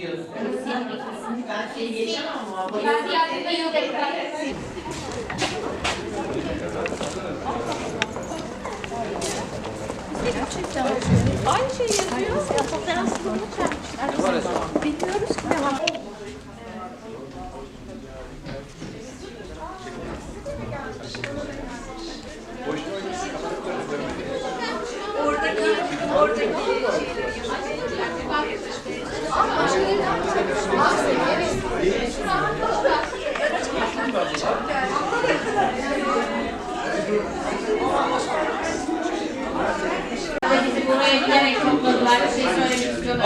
diyorsun. Ben şeyi geçemem ama. Ben ziyadede yok. Gerçekten. Aynı şey yazıyor. Fotoğrafsızlığını çarpmışlar. Bilmiyoruz ki ne var. Thank you. Buraya bilerek topladılar. Bir şey söylemek istiyorlar.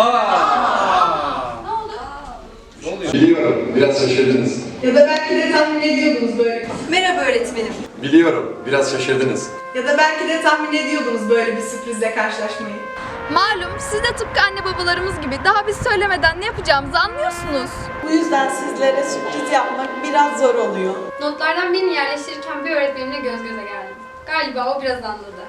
Biraz şaşırdınız. Ya da belki de tahmin ediyordunuz böyle. Merhaba öğretmenim. Biliyorum, biraz şaşırdınız. Ya da belki de tahmin ediyordunuz böyle bir sürprizle karşılaşmayı. Malum siz de tıpkı anne babalarımız gibi daha biz söylemeden ne yapacağımızı anlıyorsunuz. Bu yüzden sizlere sürpriz yapmak biraz zor oluyor. Notlardan birini yerleştirirken bir öğretmenimle göz göze geldim. Galiba o biraz anladı.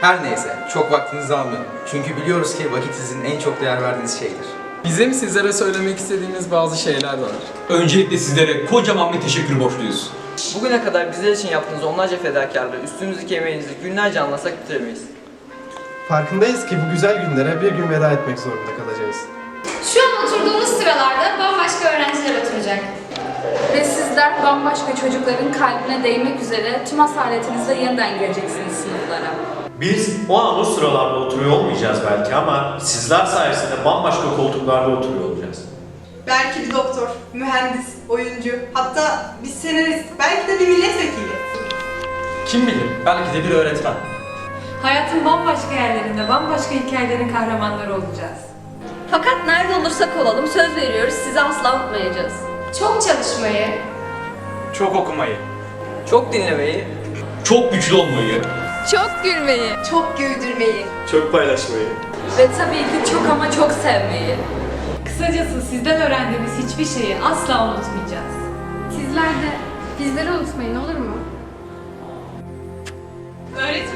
Her neyse, çok vaktinizi almayalım. Çünkü biliyoruz ki vakit sizin en çok değer verdiğiniz şeydir. Bizim sizlere söylemek istediğimiz bazı şeyler var. Öncelikle sizlere kocaman bir teşekkür borçluyuz. Bugüne kadar bizler için yaptığınız onlarca fedakarlığı, üstümüzdeki emeğinizi günlerce anlasak bitiremeyiz. Farkındayız ki bu güzel günlere bir gün veda etmek zorunda kalacağız. Şu an oturduğumuz sıralarda bambaşka öğrenciler oturacak. Ve sizler bambaşka çocukların kalbine değmek üzere tüm asaletinizle yeniden gireceksiniz sınıflara. Biz o an o sıralarda oturuyor olmayacağız belki ama sizler sayesinde bambaşka koltuklarda oturuyor olacağız. Belki bir doktor, mühendis, oyuncu, hatta bir senarist, belki de bir milletvekili. Kim bilir, belki de bir öğretmen. Hayatın bambaşka yerlerinde bambaşka hikayelerin kahramanları olacağız. Fakat nerede olursak olalım söz veriyoruz sizi asla unutmayacağız. Çok çalışmayı, Çok okumayı, Çok dinlemeyi, çok güçlü olmayı, Çok gülmeyi Çok güldürmeyi Çok paylaşmayı. ve tabii ki çok ama çok sevmeyi. Kısacası sizden öğrendiğimiz hiçbir şeyi asla unutmayacağız. sizler de bizleri unutmayın olur mu? Öğretmenim.